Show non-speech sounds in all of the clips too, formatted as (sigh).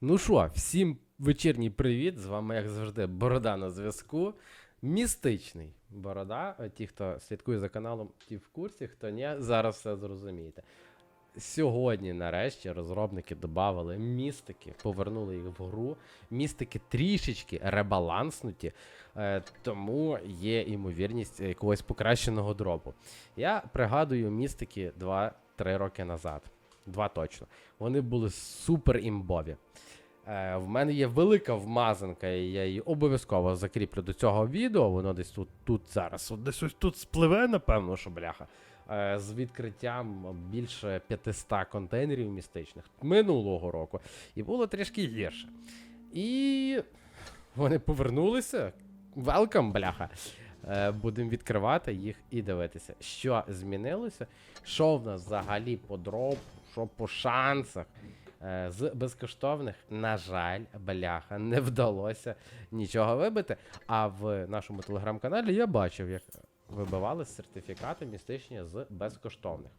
Ну що, всім вечірній привіт. З вами, як завжди, Борода на зв'язку. Містичний Борода. Е, Ті, хто слідкує за каналом, ті в курсі, хто ні, зараз все зрозумієте. Сьогодні, нарешті, розробники додали містики, повернули їх в гру. Містики трішечки ребаланснуті, е, тому є ймовірність якогось покращеного дропу. Я пригадую містики 2-3 роки назад. Два точно. Вони були супер імбові. Е, в мене є велика вмазанка, і я її обов'язково закріплю до цього відео. Воно десь тут, тут зараз, от десь ось тут спливе, напевно, що бляха. Е, з відкриттям більше 500 контейнерів містичних минулого року. І було трішки гірше. І вони повернулися. Велкам, бляха. Е, Будемо відкривати їх і дивитися, що змінилося, що в нас взагалі по дропу, що по шансах. Е, З безкоштовних, на жаль, бляха, не вдалося нічого вибити. А в нашому телеграм-каналі я бачив, як вибивали сертифікати містичні з безкоштовних.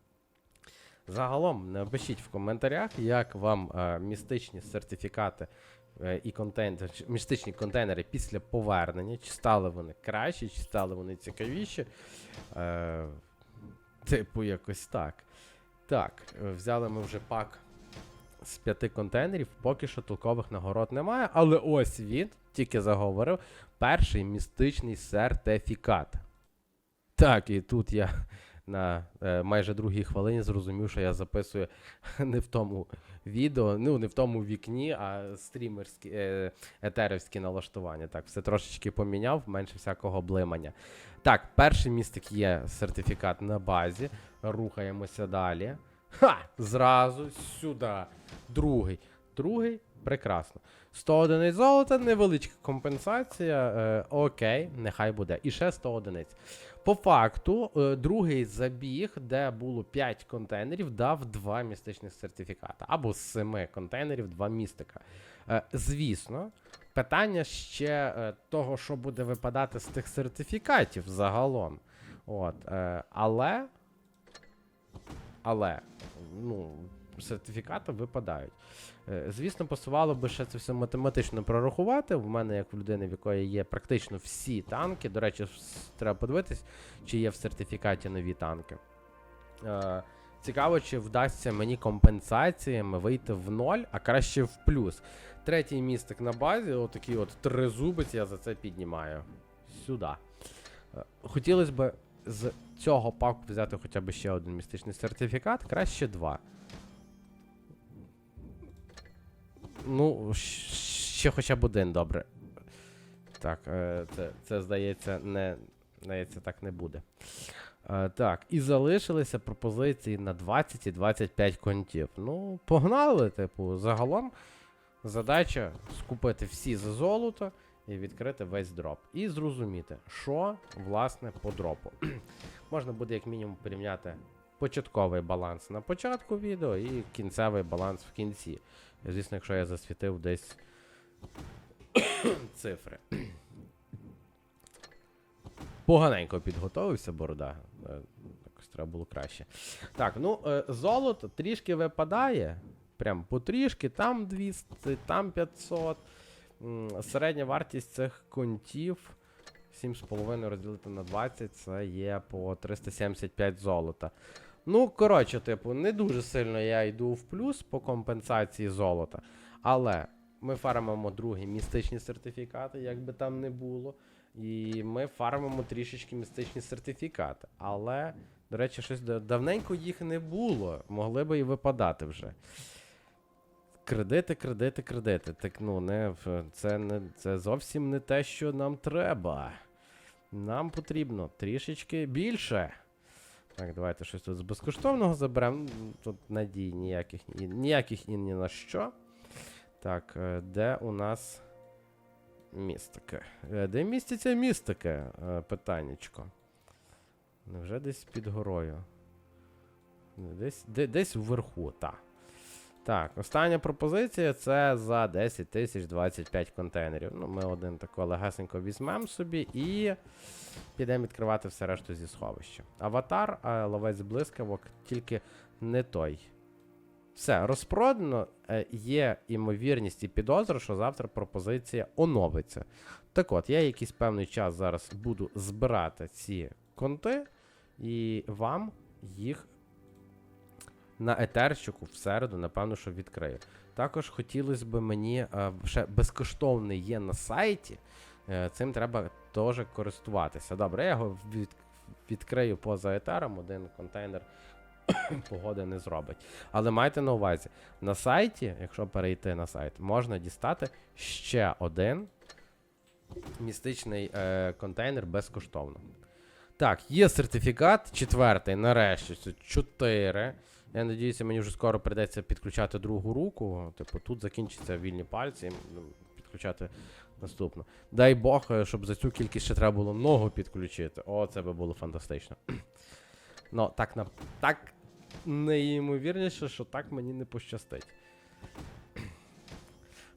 Загалом напишіть в коментарях, як вам е, містичні сертифікати е, і контейнери, містичні контейнери після повернення, чи стали вони кращі, чи стали вони цікавіші. Е, типу, якось так. Так, взяли ми вже пак з п'яти контейнерів, поки що толкових нагород немає, але ось він, тільки заговорив, перший містичний сертифікат. Так, і тут я на е, майже другій хвилині зрозумів, що я записую (laughs) не в тому відео, ну не в тому вікні, а стрімерські е, етерівські налаштування. Так, все трошечки поміняв, менше всякого блимання. Так, перший містик є сертифікат на базі. Рухаємося далі. Ха! Зразу сюди. Другий. Другий. Прекрасно. 100 одиниць золота, невеличка компенсація. Е, окей, нехай буде. І ще 100 одиниць. По факту, е, другий забіг, де було 5 контейнерів, дав 2 містичних сертифіката. Або з 7 контейнерів 2 містика. Е, звісно, питання ще е, того, що буде випадати з тих сертифікатів загалом. От, е, але. Але, ну, сертифікати випадають. Е, Звісно, посувало би ще це все математично прорахувати. В мене, як в людини, в якої є практично всі танки. До речі, треба подивитись, чи є в сертифікаті нові танки. Е, Цікаво, чи вдасться мені компенсаціями вийти в ноль, а краще в плюс. Третій містик на базі, отакий от тризубець, я за це піднімаю. Сюди. Е, Хотілося б з цього паку взяти хоча б ще один містичний сертифікат, краще два. Ну, ще хоча б один, добре. Так, е, це, це здається, не. Здається, так не буде. Е, так, і залишилися пропозиції на 20 і 25 контів. Ну, погнали, типу, загалом задача скупити всі за золото і відкрити весь дроп. І зрозуміти, що власне по дропу. (clears throat) Можна буде як мінімум порівняти початковий баланс на початку відео і кінцевий баланс в кінці. Звісно, якщо я засвітив десь (coughs) цифри. Поганенько підготовився, борода. Е, Якось треба було краще. Так, ну, е, золото трішки випадає. Прям потрішки, там 200, там 500. Середня вартість цих контів 7,5 розділити на 20, це є по 375 золота. Ну, коротше, типу, не дуже сильно я йду в плюс по компенсації золота. Але ми фармимо другі містичні сертифікати, як би там не було. І ми фармимо трішечки містичні сертифікати. Але, до речі, щось давненько їх не було. Могли би і випадати вже. Кредити, кредити, кредити. Так ну не це не це зовсім не те, що нам треба. Нам потрібно трішечки більше. Так, давайте щось тут з безкоштовного заберемо. Тут надій ніяких ніяких і ні на що. Так, е, де у нас містика? Е, Де міститься містика? Е, Питаннячко. Невже десь під горою? Десь, де, десь вверху, так. Так, остання пропозиція це за 10 тисяч 25 контейнерів. Ну, ми один тако легесенько візьмемо собі і підемо відкривати все решту зі сховища. Аватар, а ловець блискавок, тільки не той. Все, розпродано. Е, Є імовірність і підозра, що завтра пропозиція оновиться. Так от, я якийсь певний час зараз буду збирати ці конти, і вам їх на етерчику в середу, напевно, що відкрию. Також хотілося б мені е, ще безкоштовний є на сайті. Е, цим треба теж користуватися. Добре, я його від, відкрию поза етером, один контейнер (coughs) погоди не зробить. Але майте на увазі, на сайті, якщо перейти на сайт, можна дістати ще один містичний е, контейнер безкоштовно. Так, є сертифікат, четвертий, нарешті, це 4. Я надіюся, мені вже скоро прийдеться підключати другу руку. Типу, тут закінчаться вільні пальці, ну, підключати наступну. Дай Бог, е, щоб за цю кількість ще треба було ногу підключити. О, це би було фантастично. (clears throat) Ну, так на так найімовірніше, що так мені не пощастить. (clears throat)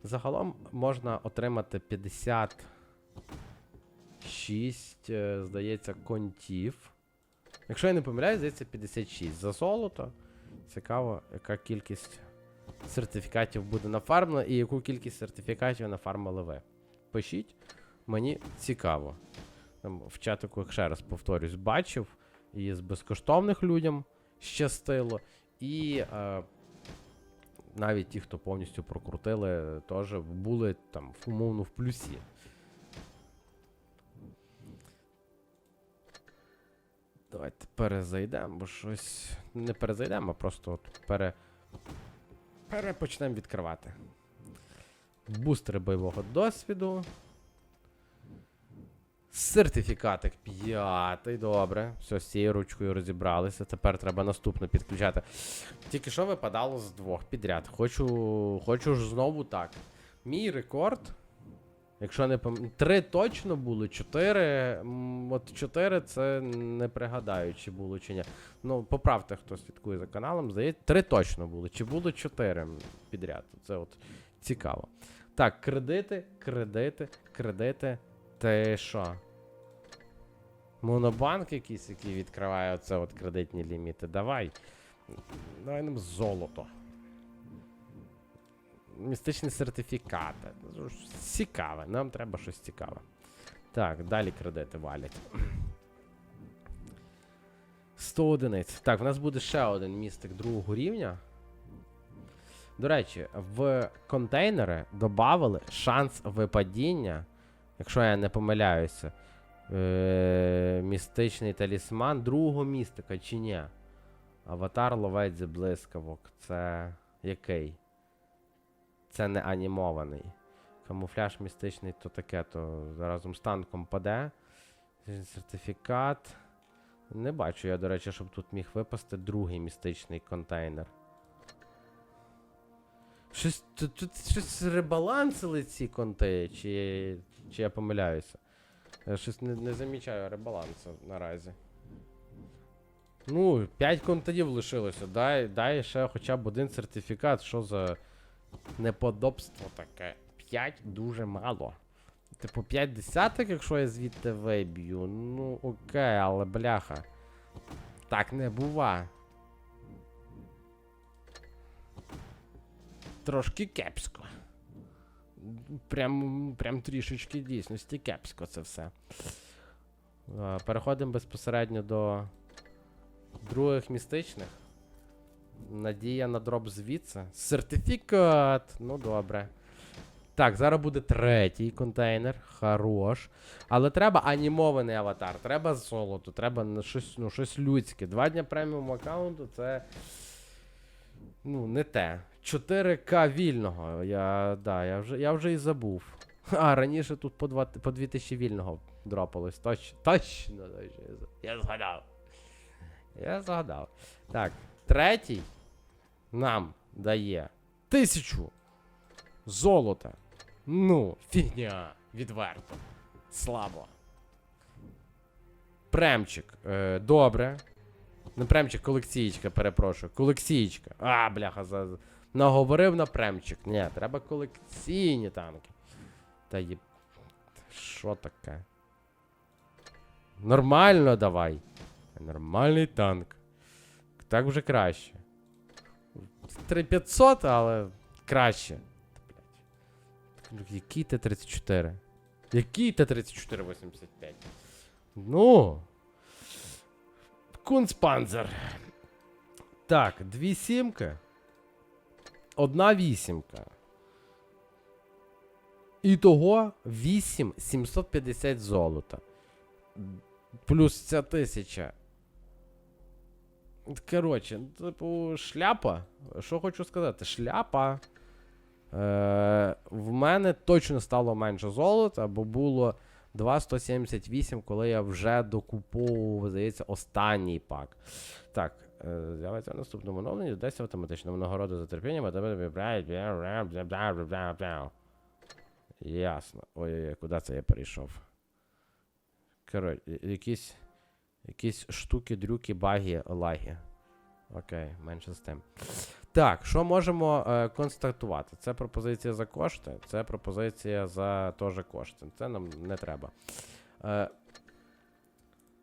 Загалом можна отримати 56, е, здається, контів. Якщо я не помиляюсь, здається 56 за золото. Цікаво, яка кількість сертифікатів буде нафармлена і яку кількість сертифікатів нафармили ви. Пишіть, мені цікаво. Там в чатику, ще раз повторюсь, бачив, і з безкоштовних людям щастило, і е, навіть ті, хто повністю прокрутили, теж були там умовно в плюсі. Давайте перезайдемо, бо щось. Не перезайдемо, а просто от пере. Перепочнемо відкривати. Бустери бойового досвіду. Сертифікатик п'ятий, добре. Все, з цією ручкою розібралися. Тепер треба наступно підключати. Тільки що випадало з двох підряд. Хочу. Хочу ж знову так. Мій рекорд. Якщо не пам... Три точно було, чотири. От чотири це не пригадаю, чи було чи ні. Ну, поправте, хто слідкує за каналом. Здається, три точно було. Чи було чотири підряд? Це от цікаво. Так, кредити, кредити, кредити. Ти що? Монобанк якийсь, який відкриває оце от кредитні ліміти. Давай. Давай нам золото. Містичні сертифікати. Ну, Цікаве, нам треба щось цікаве. Так, далі кредити валять. 100 одиниць. Так, в нас буде ще один містик другого рівня. До речі, в контейнери додали шанс випадіння, якщо я не помиляюся. Е- містичний талісман другого містика чи ні? Аватар ловець блискавок. Це який? Це не анімований. Камуфляж містичний, то таке, то разом з танком паде. Сертифікат. Не бачу я, до речі, щоб тут міг випасти другий містичний контейнер. Щось тут, тут щось ребалансили ці конти, чи, чи я помиляюся. Я щось не, не замічаю ребалансу наразі. Ну, 5 континів лишилося. Дай, дай ще хоча б один сертифікат. Що за неподобство таке? 5 дуже мало. Типу 5 десяток, якщо я звідти виб'ю. Ну окей, але бляха. Так не бува. Трошки кепсько. Прям, прям трішечки дійсності кепсько це все. Е, Переходимо безпосередньо до других містичних. Надія на дроп звідси. Сертифікат. Ну добре. Так, зараз буде третій контейнер. Хорош. Але треба анімований аватар. Треба золото, треба щось, ну, щось людське. Два дня преміум аккаунту це. Ну, не те. 4К вільного. Я, да, я, вже, я вже і забув. А, раніше тут по, 2, по 2000 вільного дропалось. Точно, точно, точно. Я згадав. Я згадав. Так, третій нам дає тисячу золота. Ну, фігня, відверто. Слабо. Премчик. Е, добре. Не премчик, колекційка, перепрошую. Колекційка. А, бляха, за- наговорив на премчик. Ні, треба колекційні танки. Та є. Що таке? Нормально давай. Нормальний танк. Так вже краще. 3500, але краще. Який Т-34? Який Т-34-85? Ну. Кунцпанзер. Так, дві сімки. Одна вісімка. Ітого 8 750 золота. Плюс ця тисяча. Коротше, типу, шляпа. Що хочу сказати? Шляпа. Е, в мене точно стало менше золота, бо було 2,178, коли я вже докуповував, здається, останній пак. Так, е, з'явиться в наступному оновленні, додасть автоматично нагороду за терпіння, а тебе. Ясно. Ой-ой-ой, куди це я перейшов? Коротше, якісь. Якісь штуки, дрюки, баги, лаги. Окей, менше з тим. Так, що можемо е, констатувати? Це пропозиція за кошти, це пропозиція за теж кошти. Це нам не треба. Е,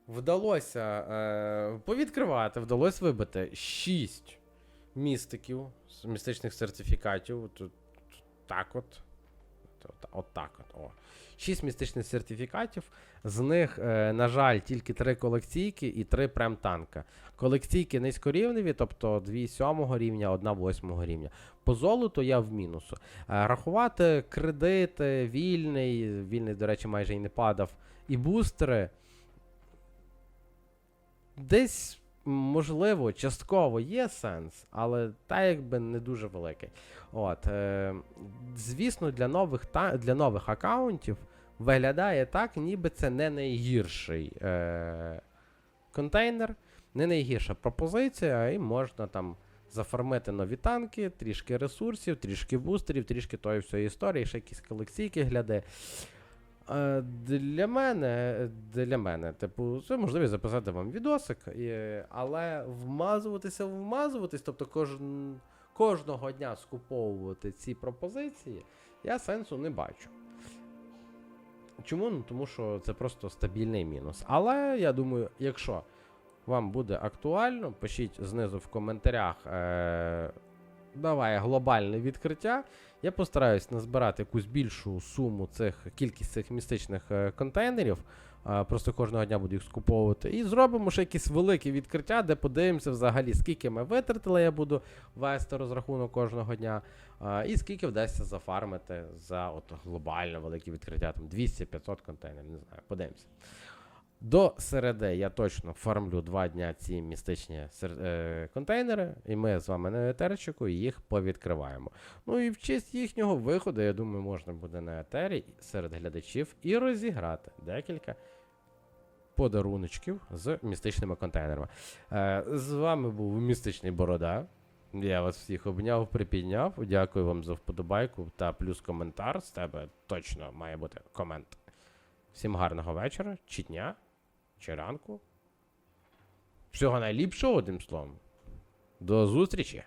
вдалося е, повідкривати, вдалося вибити 6 містиків, з містичних сертифікатів. Тут, так от. От, от так от. О. 6 містичних сертифікатів. З них, е, на жаль, тільки 3 колекційки і 3 прем-танка. Колекційки низькорівневі, тобто 2 7 рівня, 1 8 рівня. По золоту я в мінусу. Е, рахувати кредити, вільний, вільний, до речі, майже і не падав, і бустери. Десь, можливо, частково є сенс, але та якби не дуже великий. От, е, звісно, для нових, та, для нових аккаунтів виглядає так, ніби це не найгірший е, контейнер, не найгірша пропозиція, і можна там зафармити нові танки, трішки ресурсів, трішки бустерів, трішки тої всієї історії, ще якісь колекційки гляди. Е, Для мене, для мене, типу, це можливість записати вам відосик, але вмазуватися, вмазуватись, тобто кожен, кожного дня скуповувати ці пропозиції, я сенсу не бачу. Чому? Ну, тому що це просто стабільний мінус. Але я думаю, якщо вам буде актуально, пишіть знизу в коментарях. Е- Давай глобальне відкриття. Я постараюсь назбирати якусь більшу суму цих кількість цих містичних е, контейнерів. Е, просто кожного дня буду їх скуповувати. І зробимо ще якісь великі відкриття, де подивимося взагалі, скільки ми витратили, я буду вести розрахунок кожного дня. е, і скільки вдасться зафармити за от глобально великі відкриття, там 200-500 контейнерів, не знаю, подивимося. До середи я точно фармлю два дня ці містичні е, контейнери, і ми з вами на етерчику їх повідкриваємо. Ну і в честь їхнього виходу, я думаю, можна буде на етері серед глядачів і розіграти декілька подаруночків з містичними контейнерами. Е, з вами був містичний Борода. Я вас всіх обняв, припідняв. Дякую вам за вподобайку та плюс коментар. З тебе точно має бути комент. Всім гарного вечора, чи дня, чи ранку. Всього найліпшого, одним словом. До зустрічі!